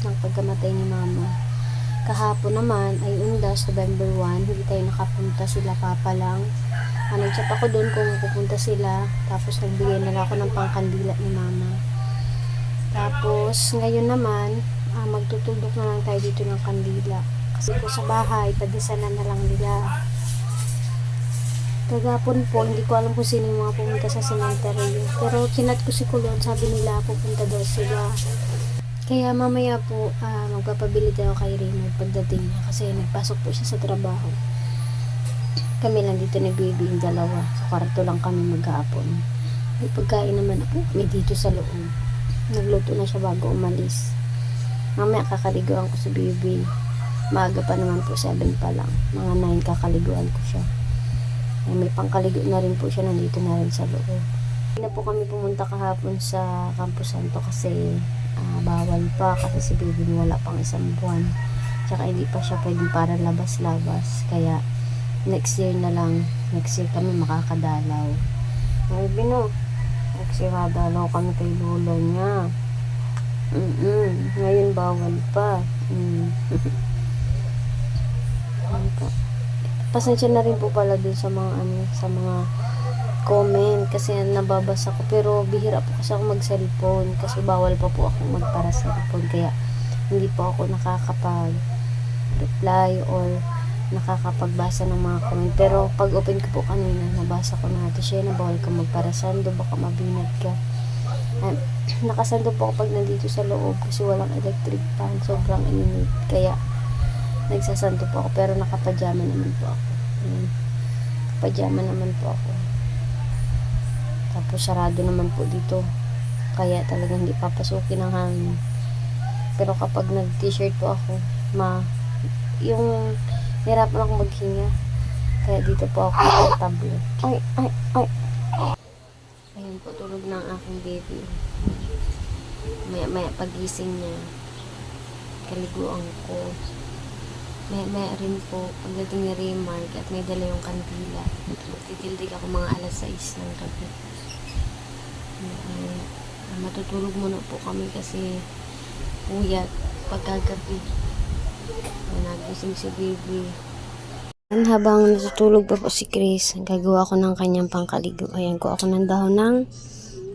days ng pagkamatay ni mama. Kahapon naman ay undas, November 1, hindi tayo nakapunta sila papa lang. Ah, nag-chat ako doon kung pupunta sila, tapos nagbigay na ako ng pangkandila ni mama. Tapos, ngayon naman, ah, magtutulog na lang tayo dito ng kandila. Kasi po sa bahay, padasalan na lang nila. Kagapon po, hindi ko alam kung sino yung mga pumunta sa cemetery. Pero kinat ko si Kulon, sabi nila pupunta daw sila. Kaya mamaya po, ah, magpapabili daw kay Raymond pagdating niya kasi nagpasok po siya sa trabaho. Kami lang dito yung dalawa. Sa kwarto lang kami maghapon. May pagkain naman po may dito sa loob. Nagluto na siya bago umalis. Mamaya kakaliguan ko si Baby. Maaga pa naman po, 7 pa lang. Mga 9 kakaliguan ko siya. Ay, may pangkaligo na rin po siya nandito na rin sa loob. Hindi na po kami pumunta kahapon sa Campo Santo kasi ah, bawal pa kasi si baby wala pang isang buwan. Tsaka hindi pa siya pwedeng para labas-labas. Kaya next year na lang, next year kami makakadalaw. Ay, Bino, next year madalaw kami kay lolo niya. Mm-mm. Ngayon bawal pa. Mm. Pa? pasensya na rin po pala dun sa mga ano, sa mga comment kasi nababasa ko. Pero bihira po kasi ako mag cellphone kasi bawal pa po ako magpara cellphone. Kaya hindi po ako nakakapag reply or nakakapagbasa ng mga comment. Pero pag open ko po kanina nabasa ko na ito siya na bawal ka magparasando baka mabinat ka. Ah, nakasando po ako pag nandito sa loob kasi walang electric fan sobrang init. Kaya nagsasanto po ako pero nakapajama naman po ako. Ayan. pajama naman po ako tapos sarado naman po dito. Kaya talagang hindi papasukin ng hangin. Pero kapag nag t-shirt po ako ma yung hirapan ako maghinga. Kaya dito po ako comfortable ay ay ay. Ayun po tulog ng aking baby. Maya maya pagising niya kaliguan ko. May, may rin po, pagdating ni Raymark at may dala yung kandila. Titildig ako mga alas 6 ng gabi. Matutulog muna po kami kasi puyat pagkagabi. Nagising si baby. Habang natutulog pa po si Chris, gagawa ko ng kanyang pangkaligo. Ayan ko ako ng dahon ng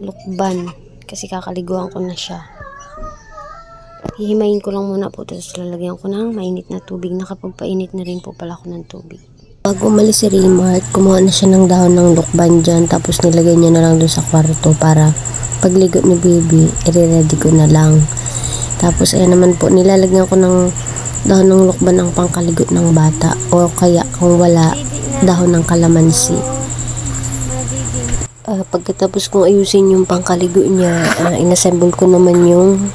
lukban kasi kakaliguan ko na siya. Hihimayin ko lang muna po tapos lalagyan ko ng mainit na tubig. Nakapagpainit na rin po pala ako ng tubig. Bago umalis si Raymart, kumuha na siya ng dahon ng lukban dyan tapos nilagay niya na lang dun sa kwarto para pagligo ni baby, i-ready ko na lang. Tapos ayan naman po, nilalagyan ko ng dahon ng lukban ng pangkaligot ng bata o kaya kung wala, dahon ng kalamansi. Ah, pagkatapos kong ayusin yung pangkaligo niya, ah, inassemble ko naman yung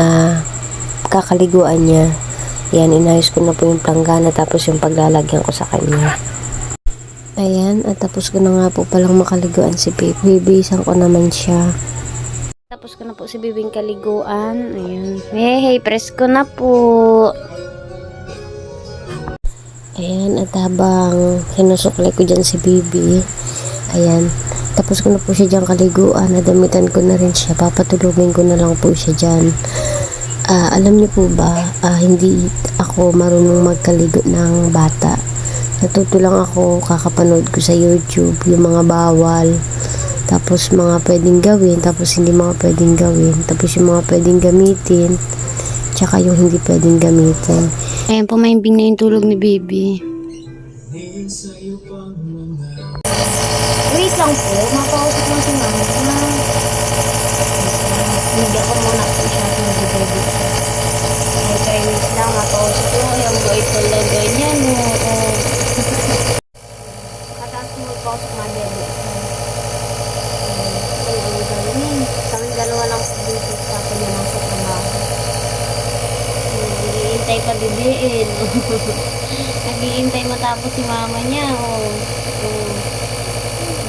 ah, kakaliguan niya. Yan, inayos ko na po yung planggana tapos yung paglalagyan ko sa kanya. Ayan, at tapos ko na nga po palang makaliguan si Baby. Bibisan ko naman siya. Tapos ko na po si Bibing kaliguan. Ayan. Hey, hey, press ko na po. Ayan, at habang sinusuklay ko dyan si Bibi, ayan, tapos ko na po siya dyan kaliguan, nadamitan ko na rin siya, papatulugin ko na lang po siya dyan. Ah, alam niyo po ba, ah, hindi ako marunong magkaligo ng bata. Natuto lang ako, kakapanood ko sa YouTube, yung mga bawal, tapos mga pwedeng gawin, tapos hindi mga pwedeng gawin, tapos yung mga pwedeng gamitin, tsaka yung hindi pwedeng gamitin. Ayan, pumaimbing na yung tulog ni baby. Wait lang po, mapausap lang si mama. Bigyan ko muna po siya ng baby. Ay, Chinese lang, mapausap lang. Yung boy talaga niya, no. Oh. Katapos mo po sa mga baby. Ay, ang galing. Kami dalawa lang po dito sa akin na nasa trabaho. Naghihintay pa bibiin. Naghihintay matapos si mama niya. Oh. Oh.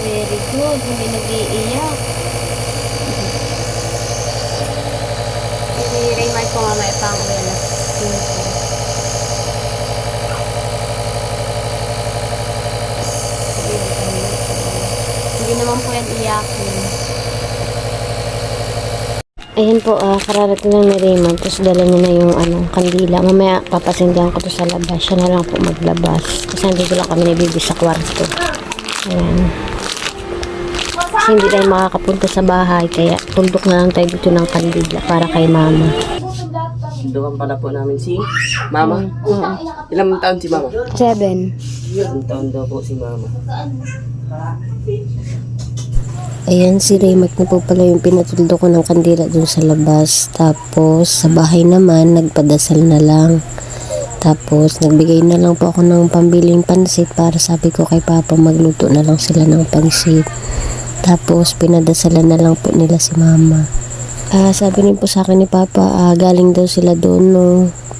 Very good. Hindi nag-iiyak. Raymart ko mamaya pa ang alas 5. Hindi naman po yan iyakin. Ayan po, ah, kararating lang ni Raymond. Tapos dala niya na yung ano, kandila. Mamaya papasindihan ko to sa labas. Siya na lang po maglabas. Kasi nandito lang kami ni Bibi sa kwarto. Ayan. Kasi hindi tayo makakapunta sa bahay. Kaya tuldok na lang tayo dito ng kandila para kay mama. Doon pala po namin si Mama. Oo. Ilang taon si Mama? Seven. Ilang taon daw po si Mama. Ayan, si Raymond na po pala yung pinatuldo ko ng kandila dun sa labas. Tapos, sa bahay naman, nagpadasal na lang. Tapos, nagbigay na lang po ako ng pambiling pansit para sabi ko kay Papa magluto na lang sila ng pansit. Tapos, pinadasalan na lang po nila si Mama. Ah, sabi rin po sa akin ni Papa, ah, galing daw sila doon no,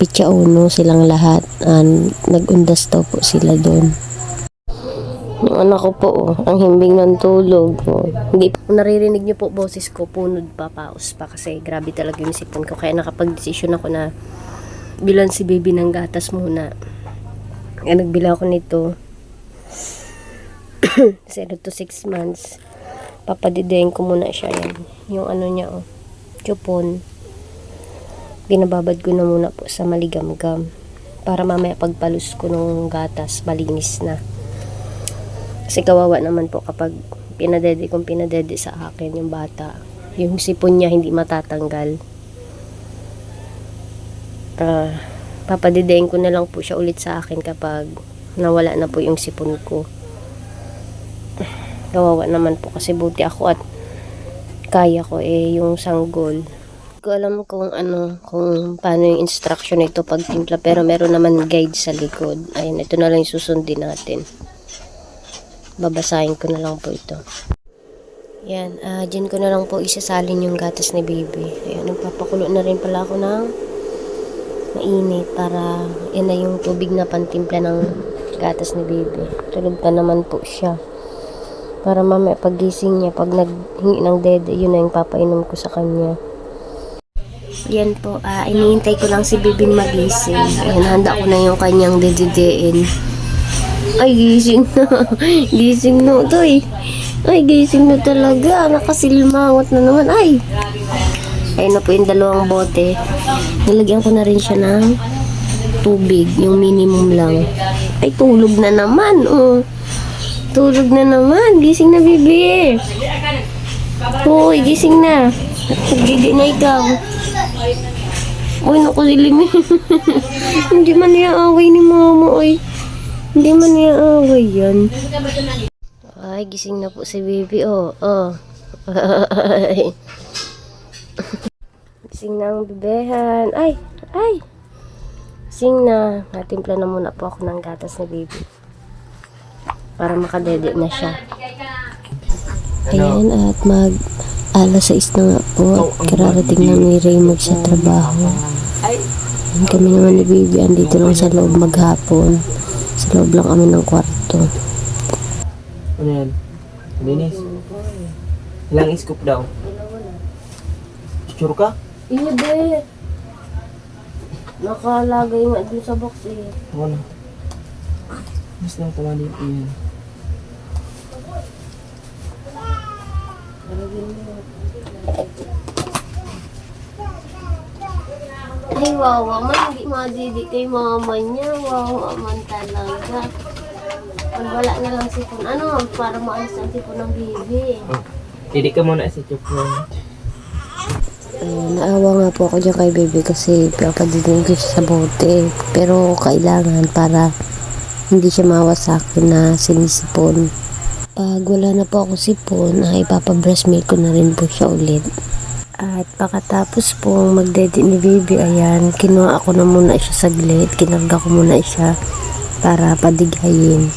pitya uno silang lahat. Ah, nag-undas daw po sila doon. Yung anak ko po, oh, ang himbing ng tulog. Oh. Hindi po naririnig niyo po boses ko, punod pa, paus pa kasi grabe talaga yung isipan ko. Kaya nakapag-desisyon ako na bilan si baby ng gatas muna. Kaya nagbila ako nito. 0 to 6 months. Papadidayin ko muna siya yan. Yung ano niya, oh, chupon. Binababad ko na muna po sa maligamgam. Para mamaya pagpalus ko ng gatas, malinis na. Kasi kawawa naman po kapag pinadede kung pinadede sa akin yung bata. Yung sipon niya hindi matatanggal. Ah, papadidein ko na lang po siya ulit sa akin kapag nawala na po yung sipon ko. Kawawa naman po kasi buti ako at kaya ko eh yung sanggol. Ko alam kung ano, kung paano yung instruction nito pag timpla pero meron naman guide sa likod. Ayun, ito na lang yung susundin natin babasahin ko na lang po ito. Yan, ah dyan ko na lang po isasalin yung gatas ni baby. Ayan, nagpapakulo na rin pala ako ng mainit para yan na yung tubig na pantimpla ng gatas ni baby. Tulog pa naman po siya. Para mamaya pagising niya, pag naghingi ng dede, yun na yung papainom ko sa kanya. Yan po, ah iniintay ko lang si Bibing magising. Ayan, handa ko na yung kanyang dededein. Ay, gising na. gising na to eh. Ay, gising na talaga. Nakasilmangot na naman. Ay. Ayun na po yung dalawang bote. Nilagyan ko na rin siya ng tubig. Yung minimum lang. Ay, tulog na naman. Oh. Tulog na naman. Gising na, bibi. Hoy, gising na. Gigi na ikaw. Uy, naku, silimi. Hindi man niya-away ni mama, oy. Hindi man niya-away yan. Ay, gising na po si baby, oh. Oh. Ay. gising na ang bebehan. Ay, ay. Gising na. Natimpla na muna po ako ng gatas ni baby. Para makadede na siya. Ayan, at mag alas 6 na nga po. Kararating na ni Raymond sa trabaho. Ayan, kami naman ni baby andito lang sa loob maghapon. Sa loob lang kami ng kwarto. Ano yan? Linis? Ilang scoop daw? Sure ka? Hindi. Nakalagay nga dun sa box eh. Ano? Mas lang tama dito yan. Ay, wawa man. Hindi madidi kay mama niya. Wawa man talaga. Pag wala na lang sipon, ano, para maalis ang sipon ng bibi. Oh. Didi ka muna sa chupon. Ayun, naawa nga po ako dyan kay baby kasi papadidin ko siya sa bote. Pero kailangan para hindi siya mawa sa akin na sinisipon. Pag wala na po ako sipon, ay ipapabreast milk ko na rin po siya ulit. At pagkatapos po magdedit ni baby, ayan, kinuha ako na muna siya saglit. Kinarga ko muna siya para padigayin.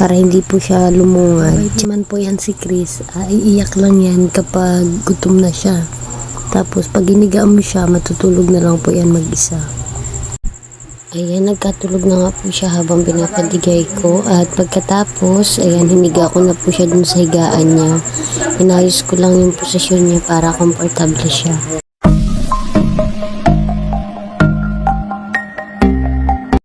Para hindi po siya lumungad. Wait po yan si Chris. Ah, iiyak lang yan kapag gutom na siya. Tapos pag inigaan mo siya, matutulog na lang po yan mag-isa. Ayan, nagkatulog na nga po siya habang pinapadigay ko. At pagkatapos, ayan, hiniga ko na po siya dun sa higaan niya. Inayos ko lang yung posisyon niya para komportable siya.